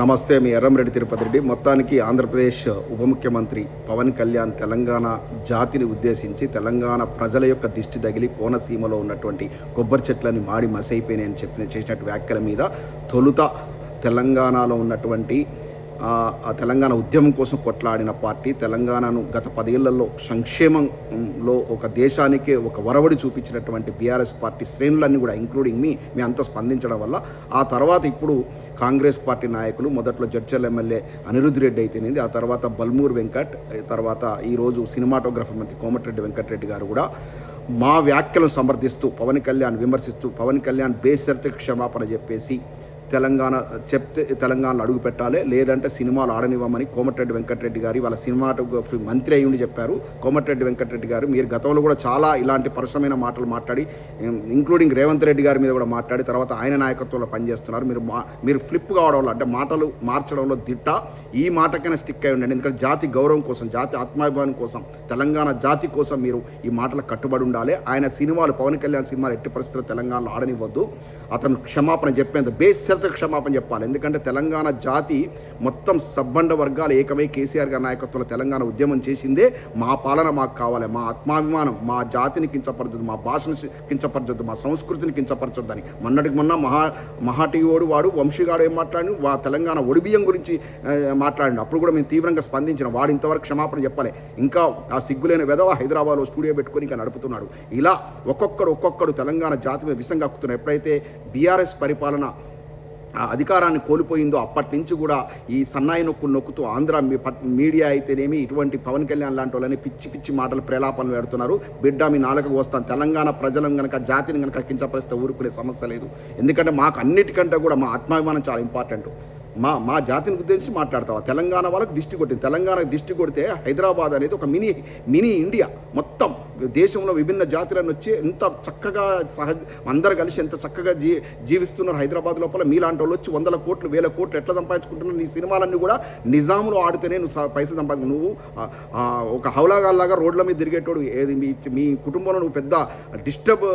నమస్తే మీ ఎర్రంరెడ్డి తిరుపతి రెడ్డి. మొత్తానికి ఆంధ్రప్రదేశ్ ఉప ముఖ్యమంత్రి పవన్ కళ్యాణ్ తెలంగాణ జాతిని ఉద్దేశించి తెలంగాణ ప్రజల యొక్క దిష్టి తగిలి కోనసీమలో ఉన్నటువంటి కొబ్బరి చెట్లని మాడి మసైపోయినాయని చెప్పిన చేసినట్టు వ్యాఖ్యల మీద తొలుత తెలంగాణలో ఉన్నటువంటి తెలంగాణ ఉద్యమం కోసం కొట్లాడిన పార్టీ తెలంగాణను గత పదేళ్ళలో సంక్షేమంలో ఒక దేశానికే ఒక వరవడి చూపించినటువంటి బీఆర్ఎస్ పార్టీ శ్రేణులన్నీ కూడా ఇంక్లూడింగ్ మీ మీ అంతా స్పందించడం వల్ల ఆ తర్వాత ఇప్పుడు కాంగ్రెస్ పార్టీ నాయకులు మొదట్లో జడ్చల్ ఎమ్మెల్యే అనిరుద్ధ్ రెడ్డి అయితేనేది ఆ తర్వాత బల్మూర్ వెంకట్ తర్వాత ఈరోజు సినిమాటోగ్రఫర్ మంత్రి కోమటిరెడ్డి వెంకటరెడ్డి గారు కూడా మా వ్యాఖ్యలను సమర్థిస్తూ పవన్ కళ్యాణ్ విమర్శిస్తూ పవన్ కళ్యాణ్ బేసరిత క్షమాపణ చెప్పేసి తెలంగాణ చెప్తే తెలంగాణలో అడుగు పెట్టాలి. లేదంటే సినిమాలు ఆడనివ్వమని కోమటిరెడ్డి వెంకటరెడ్డి గారి వాళ్ళ సినిమాటోగ్రఫీ మంత్రి అయి ఉండి చెప్పారు. కోమటిరెడ్డి వెంకటరెడ్డి గారు మీరు గతంలో కూడా చాలా ఇలాంటి పరుషమైన మాటలు మాట్లాడి ఇంక్లూడింగ్ రేవంత్ రెడ్డి గారి మీద కూడా మాట్లాడి తర్వాత ఆయన నాయకత్వంలో పనిచేస్తున్నారు. మీరు మా మీరు ఫ్లిప్ కావడం అంటే మాటలు మార్చడంలో దిట్ట. ఈ మాటకైనా స్టిక్ అయి ఉండండి. ఎందుకంటే జాతి గౌరవం కోసం జాతి ఆత్మాభిమానం కోసం తెలంగాణ జాతి కోసం మీరు ఈ మాటలకు కట్టుబడి ఉండాలి. ఆయన సినిమాలు పవన్ కళ్యాణ్ సినిమాలు ఎట్టి పరిస్థితుల్లో తెలంగాణలో ఆడనివ్వద్దు. అతను క్షమాపణ చెప్పేంత బేస్ అందరితో క్షమాపణ చెప్పాలి. ఎందుకంటే తెలంగాణ జాతి మొత్తం సబ్బండ వర్గాలు ఏకమై కేసీఆర్ గారి నాయకత్వంలో తెలంగాణ ఉద్యమం చేసిందే. మా పాలన మాకు కావాలి. మా ఆత్మాభిమానం మా జాతిని కించపరచొద్దు మా భాషను కించపరచొద్దు మా సంస్కృతిని కించపరచొద్దని. మొన్నటికి మొన్న మహా మహాటీవోడు వాడు వంశీగాడు ఏం మాట్లాడి వా తెలంగాణ ఒడిబియ్యం గురించి ఆ, అప్పుడు కూడా మేము తీవ్రంగా స్పందించిన వాడు ఇంతవరకు క్షమాపణ చెప్పాలి. ఇంకా ఆ సిగ్గులైన వెధవ హైదరాబాద్లో స్టూడియో పెట్టుకొని ఇంకా నడుపుతున్నాడు. ఇలా ఒక్కొక్కడు ఒక్కొక్కడు తెలంగాణ జాతి మీద విషంగా కక్కుతున్నారు ఎప్పుడైతే బీఆర్ఎస్ పరిపాలన అధికారాన్ని కోల్పోయిందో అప్పటి నుంచి కూడా ఈ సన్నాయి నొక్కులు నొక్కుతూ ఆంధ్ర మీడియా అయితేనేమి ఇటువంటి పవన్ కళ్యాణ్ లాంటి వాళ్ళని పిచ్చి పిచ్చి మాటలు ప్రేలాపనలు పెడుతున్నారు. బిడ్డ మీ నాలుగు వస్తాం. తెలంగాణ ప్రజలను కనుక జాతిని కనుక కించపరిస్తే ఊరుకునే సమస్య లేదు. ఎందుకంటే మాకు అన్నిటికంటే కూడా మా ఆత్మాభిమానం చాలా ఇంపార్టెంట్. మా మా జాతిని ఉద్దేశించి మాట్లాడతావా? తెలంగాణ వాళ్ళకి దిష్టి కొట్టింది. తెలంగాణకు దిష్టి కొడితే హైదరాబాద్ అనేది ఒక మినీ మినీ ఇండియా మొత్తం. దేశంలో విభిన్న జాతులను వచ్చి ఎంత చక్కగా సహజ అందరు కలిసి ఎంత చక్కగా జీ జీవిస్తున్నారు హైదరాబాద్ లోపల. మీలాంటి వాళ్ళు వచ్చి వందల కోట్లు వేల కోట్లు ఎట్లా సంపాదించుకుంటున్నారు? నీ సినిమాలన్నీ కూడా నిజాములో ఆడితేనే నువ్వు పైసలు సంపాదించు. నువ్వు ఒక హౌలాగాల్లాగా రోడ్ల మీద తిరిగేటోడు ఏది? మీ మీ కుటుంబంలో నువ్వు పెద్ద డిస్టర్బ్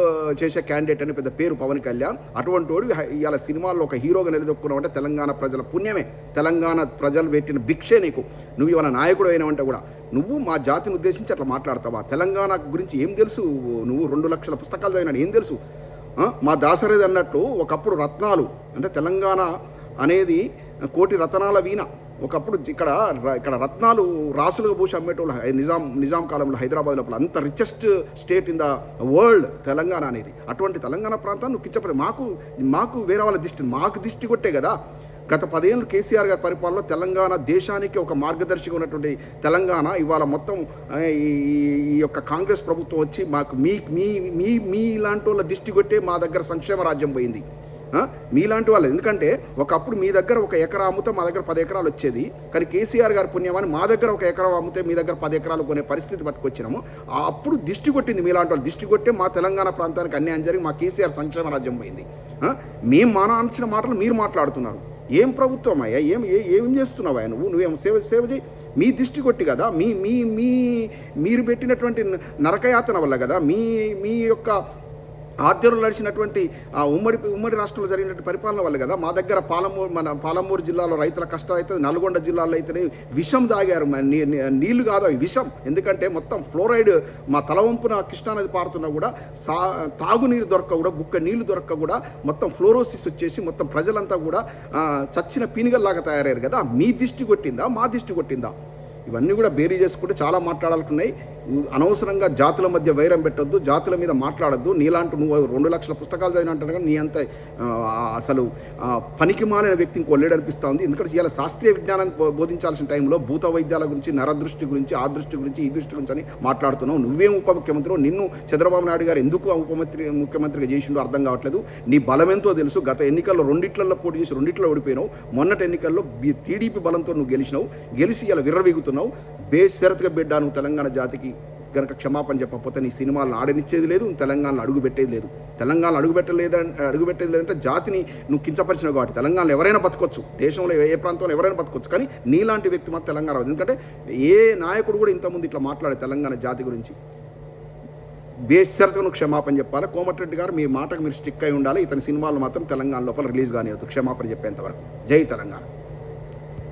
చేసే క్యాండిడేట్ అని పెద్ద పేరు పవన్ కళ్యాణ్. అటువంటి వాడు ఇవాళ సినిమాల్లో ఒక హీరోగా నిలదొక్కున్నావు అంటే తెలంగాణ ప్రజల పుణ్యమే. తెలంగాణ ప్రజలు పెట్టిన భిక్షే నీకు. నువ్వు ఇవాళ నాయకుడు అయినావంటే కూడా నువ్వు మా జాతిని ఉద్దేశించి అట్లా మాట్లాడతావా? తెలంగాణ గురించి ఏం తెలుసు? నువ్వు రెండు లక్షల పుస్తకాలు చదివినా ఏం తెలుసు? మా దాసరేది అన్నట్టు ఒకప్పుడు రత్నాలు అంటే తెలంగాణ అనేది కోటి రతనాల వీణ. ఒకప్పుడు ఇక్కడ ఇక్కడ రత్నాలు రాసులుగా పోసి అమ్మేటోళ్ళు నిజాం నిజాం కాలంలో హైదరాబాద్ లోపల అంత richest state in the world Telangana అనేది. అటువంటి తెలంగాణ ప్రాంతాన్ని నువ్వు కిచ్చపడి మాకు మాకు వేరే వాళ్ళ దిష్టి మాకు దిష్టి కొట్టే కదా. గత పదేళ్ళు కేసీఆర్ గారి పరిపాలనలో తెలంగాణ దేశానికి ఒక మార్గదర్శిగా ఉన్నటువంటి తెలంగాణ ఇవాళ మొత్తం ఈ ఈ యొక్క కాంగ్రెస్ ప్రభుత్వం వచ్చి మాకు మీ మీ మీ మీ ఇలాంటి వాళ్ళ దిష్టి కొట్టే మా దగ్గర సంక్షేమ రాజ్యం పోయింది. మీలాంటి వాళ్ళు. ఎందుకంటే ఒకప్పుడు మీ దగ్గర ఒక ఎకరా అమ్ముతే మా దగ్గర పది ఎకరాలు వచ్చేది. కానీ కేసీఆర్ గారు పుణ్యమని మా దగ్గర ఒక ఎకరం అమ్మితే మీ దగ్గర పది ఎకరాలు కొనే పరిస్థితి పట్టుకొచ్చినాము. ఆ అప్పుడు దిష్టి కొట్టింది మీలాంటి వాళ్ళు. దిష్టి కొట్టే మా తెలంగాణ ప్రాంతానికి అన్యాయం జరిగి మా కేసీఆర్ సంక్షేమ రాజ్యం పోయింది. మేము మానాల్సిన మాటలు మీరు మాట్లాడుతున్నారు. ఏం ప్రభుత్వం అయ్యా? ఏం ఏ- ఏం చేస్తున్నావా నువ్వు? నువ్వేం సేవ సేవ చేయి. మీ దిష్టి కొట్టి కదా మీ మీ మీ మీరు పెట్టినటువంటి నరకయాతన వల్ల కదా మీ మీ యొక్క ఆద్యంలో నడిచినటువంటి ఉమ్మడి ఉమ్మడి రాష్ట్రంలో జరిగినటువంటి పరిపాలన వల్ల కదా మా దగ్గర పాలమూరు మన పాలమూరు జిల్లాలో రైతుల కష్టం అయితే నల్గొండ జిల్లాలో అయితేనే విషం తాగారు. నీళ్ళు కాదు అవి విషం. ఎందుకంటే మొత్తం ఫ్లోరైడ్ మా తలవంపున కృష్ణానది పారుతున్నా కూడా సా తాగునీరు దొరక్క కూడా గుక్క నీళ్ళు దొరక్క కూడా మొత్తం ఫ్లోరోసిస్ వచ్చేసి మొత్తం ప్రజలంతా కూడా చచ్చిన పీనుగల్లాగా తయారయ్యారు కదా. మీ దిష్టి కొట్టిందా? మా దిష్టి కొట్టిందా? ఇవన్నీ కూడా బేరీ చేసుకుంటే చాలా మాట్లాడాలనుకున్నాయి. అనవసరంగా జాతుల మధ్య వైరం పెట్టొద్దు జాతుల మీద మాట్లాడొద్దు. నీలాంటి నువ్వు రెండు లక్షల పుస్తకాలు చదివిన అంటాడు కానీ నీ అంత అసలు పనికి మాలిన వ్యక్తి ఇంకో లేడు అనిపిస్తూ ఉంది ఎందుకంటే ఇలా శాస్త్రీయ విజ్ఞానాన్ని బోధించాల్సిన టైంలో భూత వైద్యాల గురించి నరదృష్టి గురించి ఆ దృష్టి గురించి ఈ దృష్టి గురించి అని మాట్లాడుతున్నావు. నువ్వేం ఉప ముఖ్యమంత్రి నిన్ను చంద్రబాబు నాయుడు గారు ఎందుకు ఉపమంత్రి ముఖ్యమంత్రిగా చేసిండో అర్థం కావట్లేదు. నీ బలమెంతో తెలుసు. గత ఎన్నికల్లో రెండిట్లలో పోటీ చేసి రెండిట్లో ఓడిపోయినావు. మొన్నటి ఎన్నికల్లో టీడీపీ బలంతో నువ్వు గెలిచినావు. గెలిచి ఇలా విర్రవీగుతున్నావు. బేషరతుగా బిడ్డ నువ్వు తెలంగాణ జాతికి కనుక క్షమాపణ చెప్పకపోతే నీ సినిమాలను ఆడనిచ్చేది లేదు తెలంగాణలో అడుగుపెట్టేది లేదు. తెలంగాణలో అడుగుపెట్టలేదు అడుగుపెట్టేది లేదంటే జాతిని నువ్వు కించపరిచినావు కాబట్టి తెలంగాణలో ఎవరైనా బతకొచ్చు. దేశంలో ఏ ప్రాంతంలో ఎవరైనా బతకొచ్చు. కానీ నీలాంటి వ్యక్తి మాత్రం తెలంగాణ రాదు. ఎందుకంటే ఏ నాయకుడు కూడా ఇంతకుముందు ఇట్లా మాట్లాడే తెలంగాణ జాతి గురించి బేషరతును క్షమాపణ చెప్పాలి? కోమటిరెడ్డి గారు మీ మాటకు మీరు స్టిక్ అయి ఉండాలి. ఇతని సినిమాలు మాత్రం తెలంగాణ లోపల రిలీజ్ కానీ క్షమాపణ చెప్పేంత వరకు. జై తెలంగాణ.